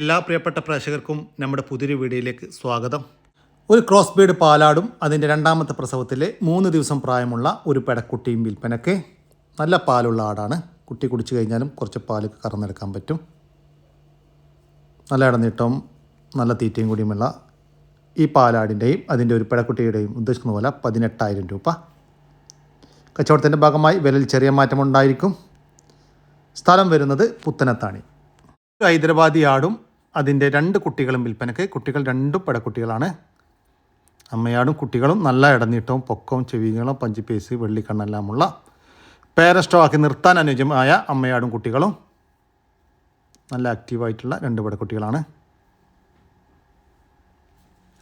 എല്ലാ പ്രിയപ്പെട്ട പ്രേക്ഷകർക്കും നമ്മുടെ പുതിയൊരു വീഡിയോയിലേക്ക് സ്വാഗതം. ഒരു ക്രോസ് ബീഡ് പാലാടും അതിന്റെ രണ്ടാമത്തെ പ്രസവത്തിലെ മൂന്ന് ദിവസം പ്രായമുള്ള ഒരു പെടക്കുട്ടിയും വിൽപ്പനയ്ക്ക് നല്ല പാലുള്ള ആടാണ്. കുട്ടി കുടിച്ചു കഴിഞ്ഞാലും കുറച്ച് പാൽ കറന്നെടുക്കാൻ പറ്റും. നല്ല ഇടനീട്ടവും നല്ല തീറ്റയും കൂടിയുമുള്ള ഈ പാലാടിന്റെയും അതിന്റെ ഒരു പെടക്കുട്ടിയുടെയും ഉദ്ദേശിക്കുന്ന പോലെ പതിനെട്ടായിരം രൂപ. കച്ചവടത്തിന്റെ ഭാഗമായി വിലയിൽ ചെറിയ മാറ്റമുണ്ടായിരിക്കും. സ്ഥലം വരുന്നത് പുത്തനത്താണി. ഹൈദരാബാദി ആടും അതിന്റെ രണ്ട് കുട്ടികളും വിൽപ്പനയ്ക്ക് കുട്ടികൾ രണ്ടും പടക്കുട്ടികളാണ് അമ്മയാടും കുട്ടികളും നല്ല ഇടനീട്ടവും പൊക്കവും ചെവികളും പഞ്ചിപ്പേസ് വെള്ളിക്കണ്ണെല്ലാമുള്ള പേരസ്റ്റോക്കി നിർത്താൻ അനുയോജ്യമായ അമ്മയാടും കുട്ടികളും നല്ല ആക്റ്റീവായിട്ടുള്ള രണ്ട് പടക്കുട്ടികളാണ്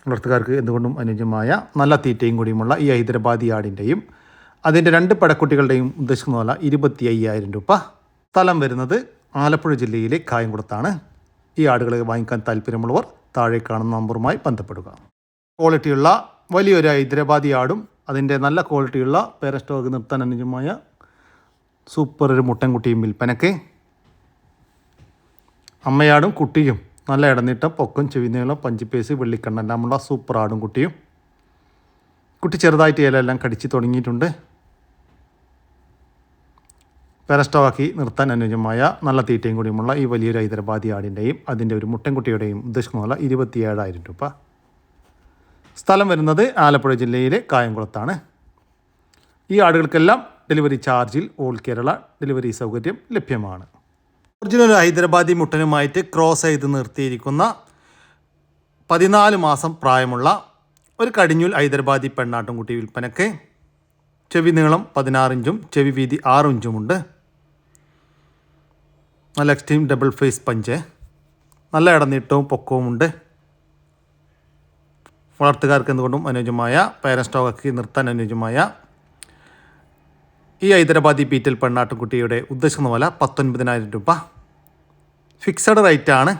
വളർത്തുകാർക്ക് എന്തുകൊണ്ടും അനുയോജ്യമായ നല്ല തീറ്റയും കൂടിയുമുള്ള ഈ ഹൈദരാബാദി ആടിന്റെയും അതിന്റെ രണ്ട് പടക്കുട്ടികളുടെയും ഉദ്ദേശിക്കുന്ന പോലെ ഇരുപത്തി അയ്യായിരം രൂപ. സ്ഥലം വരുന്നത് ആലപ്പുഴ ജില്ലയിലെ കായംകുളത്താണ്. ഈ ആടുകളെ വാങ്ങിക്കാൻ താല്പര്യമുള്ളവർ താഴെ കാണുന്ന നമ്പറുമായി ബന്ധപ്പെടുക. ക്വാളിറ്റിയുള്ള വലിയൊരു ഹൈദരാബാദി ആടും അതിന്റെ നല്ല ക്വാളിറ്റിയുള്ള പേരസ്റ്റോക്ക് നിർത്താൻ അനുജമായ സൂപ്പർ ഒരു മുട്ടൻകുട്ടിയും വിൽപ്പനക്കെ അമ്മയാടും കുട്ടിയും നല്ല ഇടനീട്ടം പൊക്കം ചെവിനീളം പഞ്ചിപ്പേസ് വെള്ളിക്കണ്ണെല്ലാമുള്ള സൂപ്പർ ആടും കുട്ടിയും. കുട്ടി ചെറുതായിട്ട് ഇലയെല്ലാം കടിച്ച് തുടങ്ങിയിട്ടുണ്ട്. പെരസ്റ്റോക്കി നിർത്താൻ അനുയോജ്യമായ നല്ല തീറ്റയും കൂടിയുമുള്ള ഈ വലിയൊരു ഹൈദരാബാദി ആടിന്റെയും അതിന്റെ ഒരു മുട്ടൻകുട്ടിയുടെയും ഉദ്ദേശിക്കുന്ന ഇരുപത്തി ഏഴായിരം രൂപ. സ്ഥലം വരുന്നത് ആലപ്പുഴ ജില്ലയിലെ കായംകുളത്താണ്. ഈ ആടുകൾക്കെല്ലാം ഡെലിവറി ചാർജിൽ ഓൾ കേരള ഡെലിവറി സൗകര്യം ലഭ്യമാണ്. ഒറിജിനൽ ഹൈദരാബാദി മുട്ടനുമായിട്ട് ക്രോസ് ചെയ്ത് നിർത്തിയിരിക്കുന്ന പതിനാല് മാസം പ്രായമുള്ള ഒരു കടിഞ്ഞൂൽ ഹൈദരാബാദി പെണ്ണാട്ടുംകുട്ടി വിൽപ്പനയ്ക്ക് ചെവി നീളം പതിനാറിഞ്ചും ചെവി വീതി ആറ് ഇഞ്ചുമുണ്ട്. നല്ല എക്സ്ട്രീം ഡബിൾ ഫേസ് പഞ്ച്. നല്ല ഇടനീട്ടവും പൊക്കവുമുണ്ട് വളർത്തുകാർക്ക് എന്തുകൊണ്ടും അനുയോജ്യമായ പേരൻ സ്റ്റോക്കാക്കി നിർത്താൻ അനുയോജ്യമായ ഈ ഹൈദരാബാദി ബീറ്റൽ പെണ്ണാട്ടുകുട്ടിയുടെ ഉദ്ദേശിക്കുന്ന വില പത്തൊൻപതിനായിരം രൂപ. ഫിക്സഡ് റേറ്റാണ്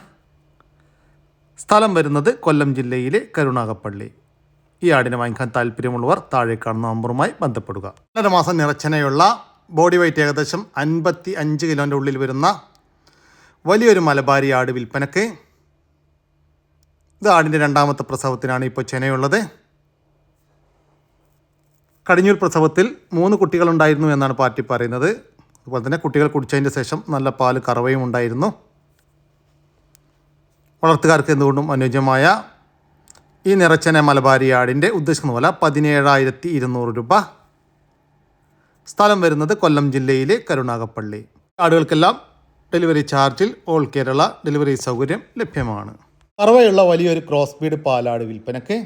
സ്ഥലം വരുന്നത് കൊല്ലം ജില്ലയിലെ കരുണാകപ്പള്ളി ഈ ആടിനെ വാങ്ങിക്കാൻ താല്പര്യമുള്ളവർ താഴെ കാണുന്ന നമ്പറുമായി ബന്ധപ്പെടുക. രണ്ടര മാസം നിറച്ചനയുള്ള ബോഡി വെയ്റ്റ് ഏകദേശം അൻപത്തി അഞ്ച് കിലോന്റെ ഉള്ളിൽ വരുന്ന വലിയൊരു മലബാരി ആട് വിൽപ്പനക്ക് ഇത് ആടിന്റെ രണ്ടാമത്തെ പ്രസവത്തിനാണ് ഇപ്പോൾ ചെനയുള്ളത്. കടിഞ്ഞൂർ പ്രസവത്തിൽ മൂന്ന് കുട്ടികളുണ്ടായിരുന്നു എന്നാണ് പാർട്ടി പറയുന്നത്. അതുപോലെ തന്നെ കുട്ടികൾ കുടിച്ചതിന്റെ ശേഷം നല്ല പാൽ കറവയും ഉണ്ടായിരുന്നു. വളർത്തുകാർക്ക് എന്തുകൊണ്ടും അനുയോജ്യമായ ഈ നിറച്ചന മലബാരി ആടിന്റെ ഉദ്ദേശിക്കുന്ന പോലെ പതിനേഴായിരത്തി ഇരുന്നൂറ് രൂപ. സ്ഥലം വരുന്നത് കൊല്ലം ജില്ലയിലെ കരുണാകപ്പള്ളി ആടുകൾക്കെല്ലാം ഡെലിവറി ചാർജിൽ ഓൾ കേരള ഡെലിവറി സൗകര്യം ലഭ്യമാണ്. പറവയുള്ള വലിയൊരു ക്രോസ് ബീഡ് പാലാട് വിൽപ്പനയ്ക്ക്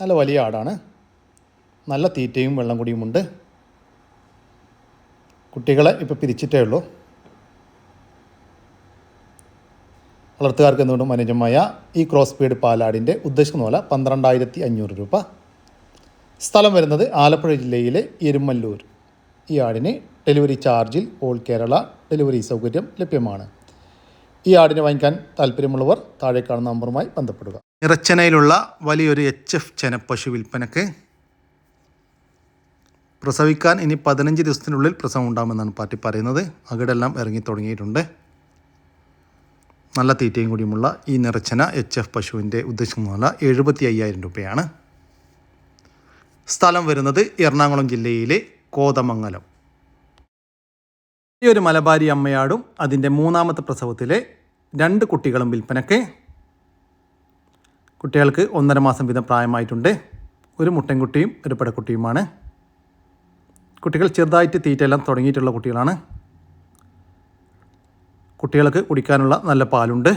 നല്ല വലിയ ആടാണ്. നല്ല തീറ്റയും വെള്ളം കുടിയുമുണ്ട് കുട്ടികളെ ഇപ്പോൾ പിരിച്ചിട്ടേ ഉള്ളൂ. വളർത്തുകാർക്ക് എന്തുകൊണ്ടും അനുജമായ ഈ ക്രോസ് ബീഡ് പാലാടിന്റെ ഉദ്ദേശിക്കുന്ന പോലെ പന്ത്രണ്ടായിരത്തി അഞ്ഞൂറ് രൂപ. സ്ഥലം വരുന്നത് ആലപ്പുഴ ജില്ലയിലെ എരുമല്ലൂർ. ഈ ആടിന് ഡെലിവറി ചാർജിൽ ഓൾ കേരള ഡെലിവറി സൗകര്യം ലഭ്യമാണ്. ഈ ആടിനെ വാങ്ങിക്കാൻ താല്പര്യമുള്ളവർ താഴെ കാണുന്ന നമ്പറുമായി ബന്ധപ്പെടുക. നിറച്ചനയിലുള്ള വലിയൊരു എച്ച് എഫ് ചെനപ്പശു വിൽപ്പനക്ക് പ്രസവിക്കാൻ ഇനി പതിനഞ്ച് ദിവസത്തിനുള്ളിൽ പ്രസവം ഉണ്ടാകുമെന്നാണ് പാർട്ടി പറയുന്നത്. അകിടെല്ലാം ഇറങ്ങി തുടങ്ങിയിട്ടുണ്ട്. നല്ല തീറ്റയും കൂടിയുമുള്ള ഈ നിറച്ചന എച്ച് എഫ് പശുവിന്റെ ഉദ്ദേശിക്കുന്ന എഴുപത്തി അയ്യായിരം രൂപയാണ്. സ്ഥലം വരുന്നത് എറണാകുളം ജില്ലയിലെ കോതമംഗലം. ഈ ഒരു മലബാരി അമ്മയാടും അതിന്റെ മൂന്നാമത്തെ പ്രസവത്തിലെ രണ്ട് കുട്ടികളും വിൽപ്പനയ്ക്ക് കുട്ടികൾക്ക് ഒന്നര മാസം വീതം പ്രായമായിട്ടുണ്ട്. ഒരു മുട്ടൻകുട്ടിയും ഒരു പെടക്കുട്ടിയുമാണ് കുട്ടികൾ ചെറുതായിട്ട് തീറ്റയെല്ലാം തുടങ്ങിയിട്ടുള്ള കുട്ടികളാണ്. കുട്ടികൾക്ക് കുടിക്കാനുള്ള നല്ല പാലുണ്ട്.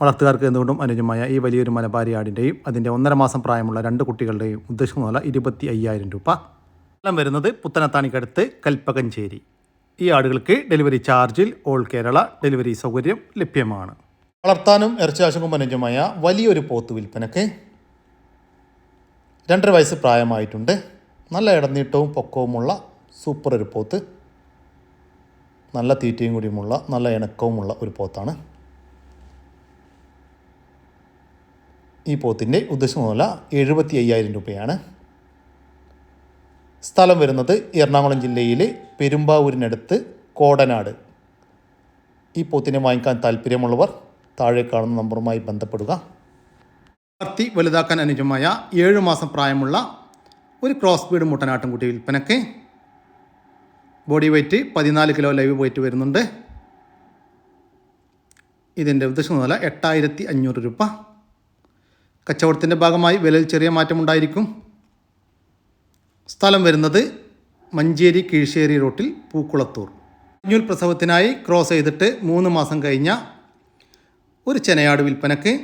വളർത്തുകാർക്ക് എന്തുകൊണ്ടും അനുജമായ ഈ വലിയൊരു മലബാരി ആടിന്റെയും അതിന്റെ ഒന്നര മാസം പ്രായമുള്ള രണ്ട് കുട്ടികളുടെയും ഉദ്ദേശിക്കുന്ന പോലെ ഇരുപത്തി അയ്യായിരം രൂപ. സ്ഥലം വരുന്നത് പുത്തനത്താണിക്കടുത്ത് കൽപ്പകഞ്ചേരി. ഈ ആടുകൾക്ക് ഡെലിവറി ചാർജിൽ ഓൾ കേരള ഡെലിവറി സൗകര്യം ലഭ്യമാണ്. വളർത്താനും ഇറച്ചിയാശങ്കും അനുജമായ വലിയൊരു പോത്ത് വിൽപ്പനക്ക് രണ്ടര വയസ്സ് പ്രായമായിട്ടുണ്ട്. നല്ല ഇടനീട്ടവും പൊക്കവുമുള്ള സൂപ്പർ ഒരു പോത്ത്. നല്ല തീറ്റയും കൂടിയുമുള്ള നല്ല ഇണക്കവുമുള്ള ഒരു പോത്താണ്. ഈ പോത്തിന്റെ ഉദ്ദേശം മുതല എഴുപത്തി അയ്യായിരം രൂപയാണ്. സ്ഥലം വരുന്നത് എറണാകുളം ജില്ലയിലെ പെരുമ്പാവൂരിനടുത്ത് കോടനാട്. ഈ പോത്തിനെ വാങ്ങിക്കാൻ താല്പര്യമുള്ളവർ താഴെ കാണുന്ന നമ്പറുമായി ബന്ധപ്പെടുക. വളർത്തി വലുതാക്കാൻ അനുജമായ ഏഴ് മാസം പ്രായമുള്ള ഒരു ക്രോസ് ബീഡ് മുട്ടനാട്ടുംകുട്ടി വിൽപ്പനയ്ക്ക് ബോഡി വെയ്റ്റ് പതിനാല് കിലോ ലൈവ് വെയിറ്റ് വരുന്നുണ്ട്. ഇതിന്റെ ഉദ്ദേശം നില എട്ടായിരത്തി അഞ്ഞൂറ് രൂപ. കച്ചവടത്തിന്റെ ഭാഗമായി വിലയിൽ ചെറിയ മാറ്റമുണ്ടായിരിക്കും. സ്ഥലം വരുന്നത് മഞ്ചേരി കീഴ്ശേരി റോട്ടിൽ പൂക്കുളത്തൂർ. കുഞ്ഞുൽ പ്രസവത്തിനായി ക്രോസ് ചെയ്തിട്ട് മൂന്ന് മാസം കഴിഞ്ഞ ഒരു ചെനയാട് വിൽപ്പനക്ക്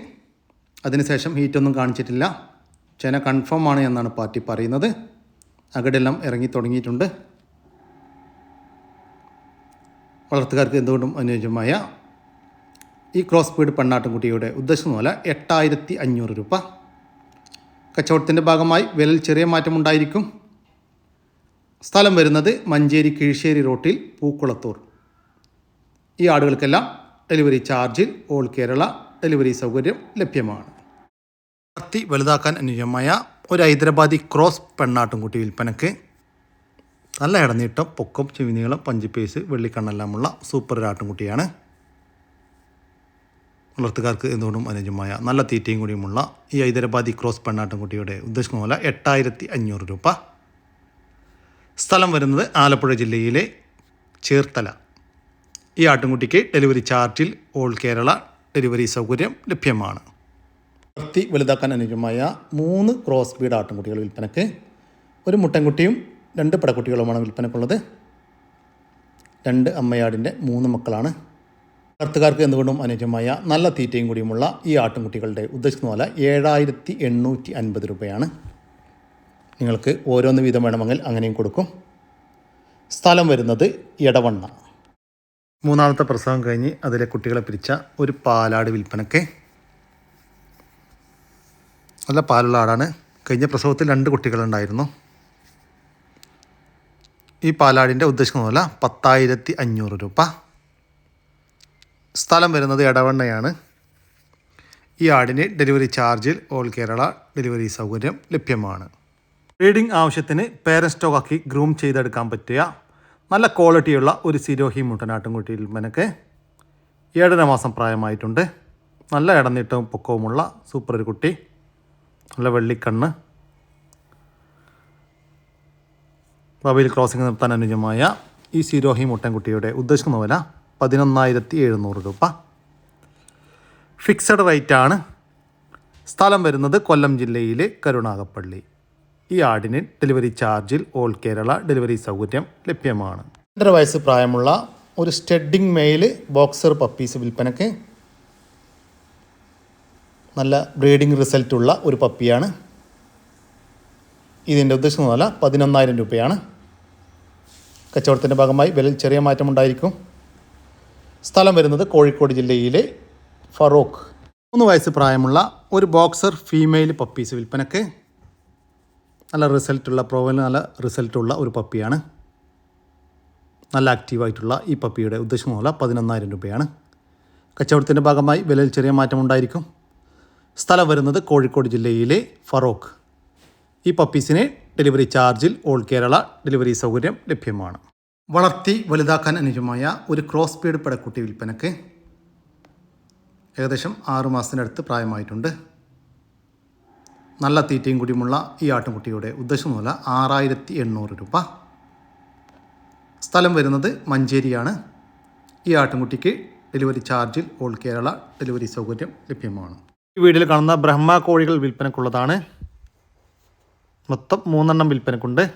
അതിനുശേഷം ഹീറ്റൊന്നും കാണിച്ചിട്ടില്ല. ചെന കൺഫേം ആണ് എന്നാണ് പാർട്ടി പറയുന്നത്. അകടെല്ലാം ഇറങ്ങി തുടങ്ങിയിട്ടുണ്ട്. വളർത്തുകാർക്ക് എന്തുകൊണ്ടും അനുയോജ്യമായ ഈ ക്രോസ് പീഡ് പെണ്ണാട്ടുംകുട്ടിയുടെ ഉദ്ദേശം മൂല എട്ടായിരത്തി അഞ്ഞൂറ് രൂപ. കച്ചവടത്തിന്റെ ഭാഗമായി വിലയിൽ ചെറിയ മാറ്റമുണ്ടായിരിക്കും. സ്ഥലം വരുന്നത് മഞ്ചേരി കിഴിശ്ശേരി റോട്ടിൽ പൂക്കുളത്തൂർ. ഈ ആടുകൾക്കെല്ലാം ഡെലിവറി ചാർജിൽ ഓൾ കേരള ഡെലിവറി സൗകര്യം ലഭ്യമാണ്. വളർത്തി വലുതാക്കാൻ അനുയോജ്യമായ ഒരു ഹൈദരാബാദി ക്രോസ് പെണ്ണാട്ടുംകുട്ടി വിൽപ്പനക്ക് നല്ല ഇടനീട്ടം പൊക്കം ചെവിനീളം പഞ്ചിപ്പേസ് വെള്ളിക്കണ്ണെല്ലാമുള്ള സൂപ്പർ ഒരു ആട്ടുംകുട്ടിയാണ്. വളർത്തുകാർക്ക് എന്തുകൊണ്ടും അനുയോജ്യമായ നല്ല തീറ്റയും കൂടിയുമുള്ള ഈ ഹൈദരാബാദി ക്രോസ് പെണ്ണാട്ടുംകുട്ടിയുടെ ഉദ്ദേശം പോലെ എട്ടായിരത്തി അഞ്ഞൂറ് രൂപ. സ്ഥലം വരുന്നത് ആലപ്പുഴ ജില്ലയിലെ ചേർത്തല. ഈ ആട്ടുംകുട്ടിക്ക് ഡെലിവറി ചാർജിൽ ഓൾ കേരള ഡെലിവറി സൗകര്യം ലഭ്യമാണ്. വളർത്തി വലുതാക്കാൻ അനുയോജ്യമായ മൂന്ന് ക്രോസ് ബീഡ് ആട്ടുംകുട്ടികൾ വിൽപ്പനക്ക് ഒരു മുട്ടൻകുട്ടിയും രണ്ട് പടക്കുട്ടികളുമാണ് വിൽപ്പനക്കുള്ളത്. രണ്ട് അമ്മയാടിന്റെ മൂന്ന് മക്കളാണ്. കർത്തുകാർക്ക് എന്തുകൊണ്ടും അനുയോജ്യമായ നല്ല തീറ്റയും കൂടിയുമുള്ള ഈ ആട്ടുംകുട്ടികളുടെ ഉദ്ദേശിക്കുന്ന പോലെ ഏഴായിരത്തി എണ്ണൂറ്റി അൻപത് രൂപയാണ്. നിങ്ങൾക്ക് ഓരോന്ന് വീതം വേണമെങ്കിൽ അങ്ങനെയും കൊടുക്കും. സ്ഥലം വരുന്നത് ഇടവണ്ണ മൂന്നാമത്തെ പ്രസവം കഴിഞ്ഞ് അതിലെ കുട്ടികളെ പിരിച്ച ഒരു പാലാട് വിൽപ്പനക്ക്. നല്ല പാലുള്ള ആടാണ്. കഴിഞ്ഞ പ്രസവത്തിൽ രണ്ട് കുട്ടികളുണ്ടായിരുന്നു. ഈ പാലാടിന്റെ ഉദ്ദേശിക്കുന്ന പോലെ പത്തായിരത്തി അഞ്ഞൂറ് രൂപ. സ്ഥലം വരുന്നത് ഇടവണ്ണയാണ് ഈ ആടിന് ഡെലിവറി ചാർജിൽ ഓൾ കേരള ഡെലിവറി സൗകര്യം ലഭ്യമാണ്. ബ്രീഡിംഗ് ആവശ്യത്തിന് പേരൻ സ്റ്റോക്കാക്കി ഗ്രൂം ചെയ്തെടുക്കാൻ പറ്റിയ നല്ല ക്വാളിറ്റിയുള്ള ഒരു സിരോഹി മുട്ടനാട്ടുംകുട്ടിയിൽ മനക്ക് ഏഴര മാസം പ്രായമായിട്ടുണ്ട്. നല്ല ഇടനീട്ടവും പൊക്കവുമുള്ള സൂപ്പർ ഒരു കുട്ടി. നല്ല വെള്ളിക്കണ്ണ്. മൊബൈൽ ക്രോസിംഗ് നിർത്താൻ അനുയോജ്യമായ ഈ സിരോഹി മുട്ടൻകുട്ടിയുടെ ഉദ്ദേശിക്കുന്ന വില പതിനൊന്നായിരത്തി എഴുന്നൂറ് രൂപ. ഫിക്സഡ് റേറ്റാണ്. സ്ഥലം വരുന്നത് കൊല്ലം ജില്ലയിലെ കരുണാകപ്പള്ളി. ഈ ആടിന് ഡെലിവറി ചാർജിൽ ഓൾ കേരള ഡെലിവറി സൗകര്യം ലഭ്യമാണ്. രണ്ടര വയസ്സ് പ്രായമുള്ള ഒരു സ്റ്റെഡിങ് മെയിൽ ബോക്സർ പപ്പീസ് വിൽപ്പനയ്ക്ക് നല്ല ബ്രീഡിംഗ് റിസൾട്ടുള്ള ഒരു പപ്പിയാണ് ഇതിന്റെ ഉദ്ദേശം വില പതിനൊന്നായിരം രൂപയാണ്. കച്ചവടത്തിന്റെ ഭാഗമായി വിലയിൽ ചെറിയ മാറ്റമുണ്ടായിരിക്കും സ്ഥലം വരുന്നത് കോഴിക്കോട് ജില്ലയിലെ ഫറോക്ക്. മൂന്ന് വയസ്സ് പ്രായമുള്ള ഒരു ബോക്സർ ഫീമെയിൽ പപ്പീസ് വിൽപ്പനക്ക് നല്ല റിസൾട്ടുള്ള പ്രോവൽ നല്ല റിസൾട്ടുള്ള ഒരു പപ്പിയാണ്. നല്ല ആക്റ്റീവായിട്ടുള്ള ഈ പപ്പിയുടെ ഉദ്ദേശം മൂല പതിനൊന്നായിരം രൂപയാണ്. കച്ചവടത്തിന്റെ ഭാഗമായി വിലയിൽ ചെറിയ മാറ്റമുണ്ടായിരിക്കും സ്ഥലം വരുന്നത് കോഴിക്കോട് ജില്ലയിലെ ഫറോക്ക്. ഈ പപ്പീസിനെ ഡെലിവറി ചാർജിൽ ഓൾ കേരള ഡെലിവറി സൗകര്യം ലഭ്യമാണ്. വളർത്തി വലുതാക്കാൻ അനുയോജ്യമായ ഒരു ക്രോസ് ബീഡ് പടക്കുട്ടി വിൽപ്പനക്ക് ഏകദേശം ആറുമാസത്തിനടുത്ത് പ്രായമായിട്ടുണ്ട്. നല്ല തീറ്റയും കൂടിയുമുള്ള ഈ ആട്ടുംകുട്ടിയുടെ ഉദ്ദേശം മൂല ആറായിരത്തി എണ്ണൂറ് രൂപ. സ്ഥലം വരുന്നത് മഞ്ചേരിയാണ്. ഈ ആട്ടുംകുട്ടിക്ക് ഡെലിവറി ചാർജിൽ ഓൾ കേരള ഡെലിവറി സൗകര്യം ലഭ്യമാണ്. ഈ വീഡിയോയിൽ കാണുന്ന ബ്രഹ്മ കോഴികൾ വിൽപ്പനക്കുള്ളതാണ്. മൊത്തം മൂന്നെണ്ണം വിൽപ്പനക്കുണ്ട്.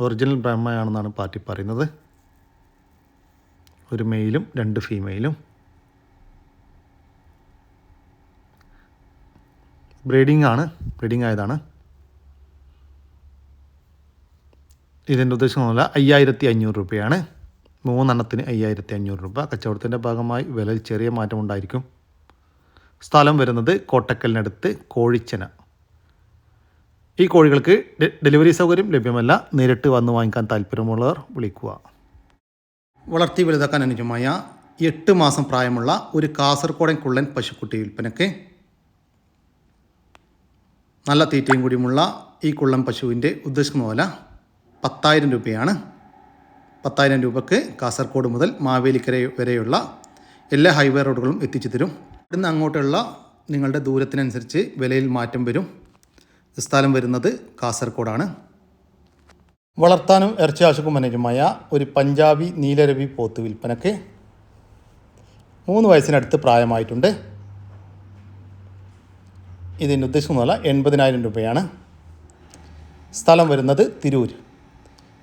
ഒറിജിനൽ ബ്രഹ്മയാണെന്നാണ് പാർട്ടി പറയുന്നത്. ഒരു മെയിലും രണ്ട് ഫീമെയിലും. ബ്രീഡിംഗ് ആണ് ബ്രീഡിംഗ് ആയതാണ്. ഇതിന്റെ ഉദ്ദേശമൊന്നുമില്ല അയ്യായിരത്തി അഞ്ഞൂറ് രൂപയാണ്. മൂന്നെണ്ണത്തിന് അയ്യായിരത്തി അഞ്ഞൂറ് രൂപ. കച്ചവടത്തിന്റെ ഭാഗമായി വിലയിൽ ചെറിയ മാറ്റമുണ്ടായിരിക്കും സ്ഥലം വരുന്നത് കോട്ടക്കലിനടുത്ത് കോഴിച്ചന. ഈ കോഴികൾക്ക് ഡെലിവറി സൗകര്യം ലഭ്യമല്ല. നേരിട്ട് വന്ന് വാങ്ങിക്കാൻ താല്പര്യമുള്ളവർ വിളിക്കുക. വളർത്തി വലുതാക്കാൻ അനുജമായ എട്ട് മാസം പ്രായമുള്ള ഒരു കാസർഗോഡൻ കുള്ളൻ പശുക്കുട്ടി വിൽപ്പനയ്ക്ക് നല്ല തീറ്റയും കൂടിയുമുള്ള ഈ കുള്ളം പശുവിന്റെ ഉദ്ദേശിക്കുന്ന പോലെ പത്തായിരം രൂപയാണ്. പത്തായിരം രൂപക്ക് കാസർഗോഡ് മുതൽ മാവേലിക്കര വരെയുള്ള എല്ലാ ഹൈവേ റോഡുകളും എത്തിച്ചു തരും. ഇവിടുന്ന് അങ്ങോട്ടുള്ള നിങ്ങളുടെ ദൂരത്തിനനുസരിച്ച് വിലയിൽ മാറ്റം വരും. സ്ഥലം വരുന്നത് കാസർഗോഡാണ്. വളർത്താനും ഇറച്ചി ആവശ്യക്കും അനുയോജ്യമായ ഒരു പഞ്ചാബി നീലരവി പോത്ത് വിൽപ്പനക്ക് മൂന്ന് വയസ്സിനടുത്ത് പ്രായമായിട്ടുണ്ട്. ഇതിന്റെ ഉദ്ദേശിക്കുന്ന എൺപതിനായിരം രൂപയാണ്. സ്ഥലം വരുന്നത് തിരൂർ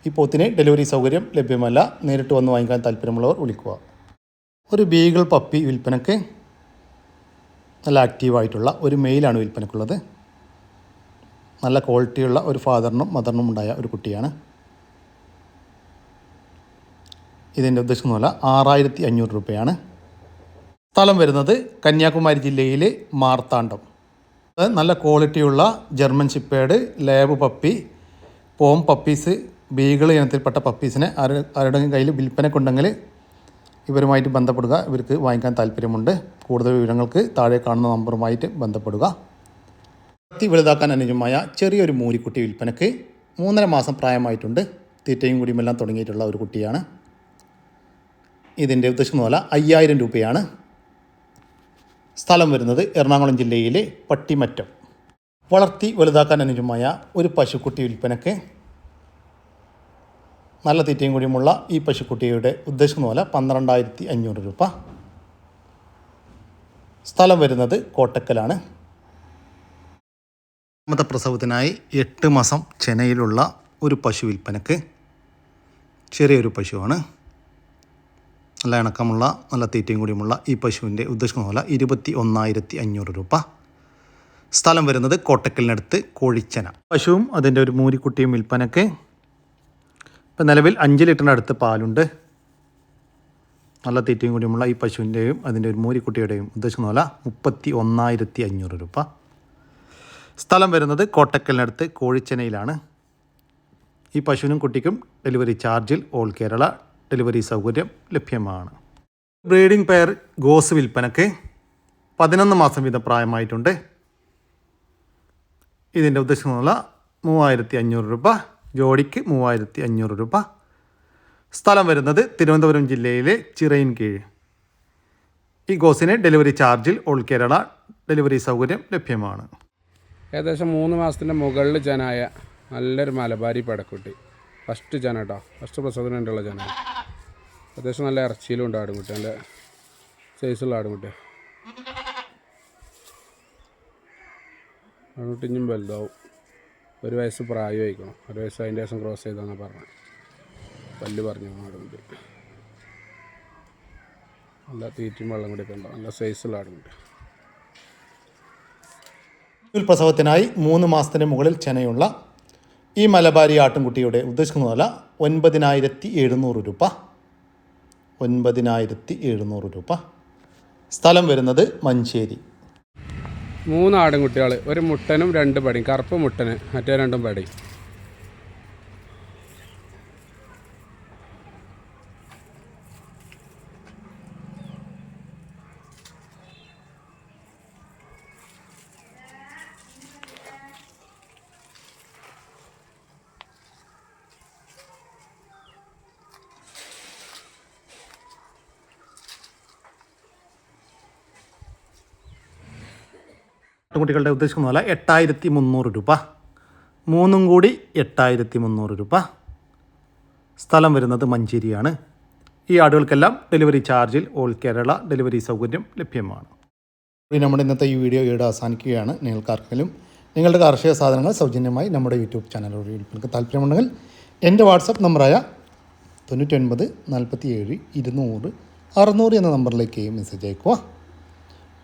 ഈ പോത്തിന് ഡെലിവറി സൗകര്യം ലഭ്യമല്ല. നേരിട്ട് വന്ന് വാങ്ങിക്കാൻ താല്പര്യമുള്ളവർ വിളിക്കുക. ഒരു ബീഗിൾ പപ്പി വിൽപ്പനക്ക് നല്ല ആക്റ്റീവായിട്ടുള്ള ഒരു മെയിലാണ് വിൽപ്പനക്കുള്ളത്. നല്ല ക്വാളിറ്റിയുള്ള ഒരു ഫാദറിനും മദറിനും ഉണ്ടായ ഒരു കുട്ടിയാണ്. ഇതിന്റെ ഉദ്ദേശം പോലെ ആറായിരത്തി അഞ്ഞൂറ് രൂപയാണ്. സ്ഥലം വരുന്നത് കന്യാകുമാരി ജില്ലയിലെ മാർത്താണ്ഡം. നല്ല ക്വാളിറ്റിയുള്ള German shepherd lab puppy pom puppies beagle ഇനത്തിൽപ്പെട്ട പപ്പീസിനെ ആരുടെ കയ്യിൽ വിൽപ്പനക്കുണ്ടെങ്കിൽ ഇവരുമായിട്ട് ബന്ധപ്പെടുക. ഇവർക്ക് വാങ്ങിക്കാൻ താല്പര്യമുണ്ട്. കൂടുതൽ വിവരങ്ങൾക്ക് താഴെ കാണുന്ന നമ്പറുമായിട്ട് ബന്ധപ്പെടുക. കത്തി വലുതാക്കാൻ അനുജമായ ചെറിയൊരു മൂരിക്കുട്ടി വിൽപ്പനയ്ക്ക് മൂന്നര മാസം പ്രായമായിട്ടുണ്ട്. തീറ്റയും കുടിയുമെല്ലാം തുടങ്ങിയിട്ടുള്ള ഒരു കുട്ടിയാണ്. ഇതിന്റെ ഉദ്ദേശം എന്ന് പറഞ്ഞാൽ അയ്യായിരം രൂപയാണ്. സ്ഥലം വരുന്നത് എറണാകുളം ജില്ലയിലെ പട്ടിമറ്റം. വളർത്തി വലുതാക്കാൻ അനുജമായ ഒരു പശുക്കുട്ടി വിൽപ്പനയ്ക്ക് നല്ല തീറ്റയും കൂടിയുമുള്ള ഈ പശുക്കുട്ടിയുടെ ഉദ്ദേശം പോലെ പന്ത്രണ്ടായിരത്തി അഞ്ഞൂറ് രൂപ. സ്ഥലം വരുന്നത് കോട്ടക്കലാണ്. രണ്ടാമത്തെ പ്രസവത്തിനായി എട്ട് മാസം ചെനയിലുള്ള ഒരു പശു വിൽപ്പനക്ക് ചെറിയൊരു പശുവാണ്. നല്ല ഇണക്കമുള്ള നല്ല തീറ്റയും കൂടിയുമുള്ള ഈ പശുവിന്റെ ഉദ്ദേശിക്കുന്ന പോലെ ഇരുപത്തി ഒന്നായിരത്തി അഞ്ഞൂറ് രൂപ. സ്ഥലം വരുന്നത് കോട്ടക്കലിനടുത്ത് കോഴിച്ചന. പശുവും അതിന്റെ ഒരു മൂരിക്കുട്ടിയും വിൽപ്പനക്ക് ഇപ്പം നിലവിൽ അഞ്ച് ലിറ്ററിന്റെ അടുത്ത് പാലുണ്ട്. നല്ല തീറ്റയും കൂടിയുമുള്ള ഈ പശുവിന്റെയും അതിന്റെ ഒരു മൂരിക്കുട്ടിയുടെയും ഉദ്ദേശിക്കുന്ന പോലെ മുപ്പത്തി ഒന്നായിരത്തി അഞ്ഞൂറ് രൂപ. സ്ഥലം വരുന്നത് കോട്ടക്കലിനടുത്ത് കോഴിച്ചനയിലാണ്. ഈ പശുവിനും കുട്ടിക്കും ഡെലിവറി ചാർജിൽ ഓൾ കേരള ഡെലിവറി സൗകര്യം ലഭ്യമാണ്. ബ്രീഡിംഗ് പെയർ ഗോസ് വിൽപ്പനക്ക് പതിനൊന്ന് മാസം വീതം പ്രായമായിട്ടുണ്ട്. ഇതിന്റെ ഉദ്ദേശിക്കുന്ന മൂവായിരത്തി അഞ്ഞൂറ് രൂപ ജോഡിക്ക് മൂവായിരത്തി അഞ്ഞൂറ് രൂപ. സ്ഥലം വരുന്നത് തിരുവനന്തപുരം ജില്ലയിലെ ചിറയിൻ കീഴ്. ഈ ഗോസിന് ഡെലിവറി ചാർജിൽ ഓൾ കേരള ഡെലിവറി സൗകര്യം ലഭ്യമാണ്. ഏകദേശം മൂന്ന് മാസത്തിന്റെ മുകളിൽ ജനായ നല്ലൊരു മലബാരി പടക്കുട്ടി. ഫസ്റ്റ് ജന കേട്ടോ ഫസ്റ്റ് പ്രസവത്തിന് ജനമാണ് ജന അത്യാവശ്യം നല്ല ഇറച്ചിയിലും ഉണ്ട് ആടുംകുട്ടി നല്ല സൈസുള്ള ആടുംകുട്ടി ആടുംകുട്ടി ഇനിയും വലുതാവും. ഒരു വയസ്സ് പ്രായം പ്രായമായിക്കണം ഒരു വയസ്സ് അതിന്റെ ശേഷം ക്രോസ് ചെയ്താന്നാണ് പറഞ്ഞത്. പല്ല് പറഞ്ഞു ആടുംകുട്ടി നല്ല തീറ്റും വെള്ളം കൂടിയൊക്കെ ഉണ്ടാവും നല്ല സൈസുള്ള ആടുംകുട്ടി പ്രസവത്തിനായി മൂന്ന് മാസത്തിന് മുകളിൽ ചെനയുള്ള ഈ മലബാരി ആട്ടിൻകുട്ടിയുടെ ഉദ്ദേശിക്കുന്ന വില ഒൻപതിനായിരത്തി എഴുന്നൂറ് രൂപ. ഒൻപതിനായിരത്തി എഴുന്നൂറ് രൂപ. സ്ഥലം വരുന്നത് മഞ്ചേരി. മൂന്ന് ആടുംകുട്ടികൾ ഒരു മുട്ടനും രണ്ട് പടിയും കറുപ്പ് മുട്ടന് മറ്റേ രണ്ടും പടി ആട്ടിൻകുട്ടികളുടെ ഉദ്ദേശിക്കുന്ന വില എട്ടായിരത്തി മുന്നൂറ് രൂപ. മൂന്നും കൂടി എട്ടായിരത്തി മുന്നൂറ് രൂപ. സ്ഥലം വരുന്നത് മഞ്ചേരിയാണ്. ഈ ആടുകൾക്കെല്ലാം ഡെലിവറി ചാർജിൽ ഓൾ കേരള ഡെലിവറി സൗകര്യം ലഭ്യമാണ്. നമ്മുടെ ഇന്നത്തെ ഈ വീഡിയോ ഇവിടെ അവസാനിക്കുകയാണ്. നിങ്ങൾക്കാർക്കെങ്കിലും നിങ്ങളുടെ കാർഷിക സാധനങ്ങൾ സൗജന്യമായി നമ്മുടെ യൂട്യൂബ് ചാനലോട് വിൽപ്പനക്ക് താല്പര്യമുണ്ടെങ്കിൽ എന്റെ വാട്സപ്പ് നമ്പറായ തൊണ്ണൂറ്റൊൻപത് നാൽപ്പത്തി ഏഴ് ഇരുന്നൂറ് അറുന്നൂറ് എന്ന നമ്പറിലേക്ക് മെസ്സേജ് അയക്കുക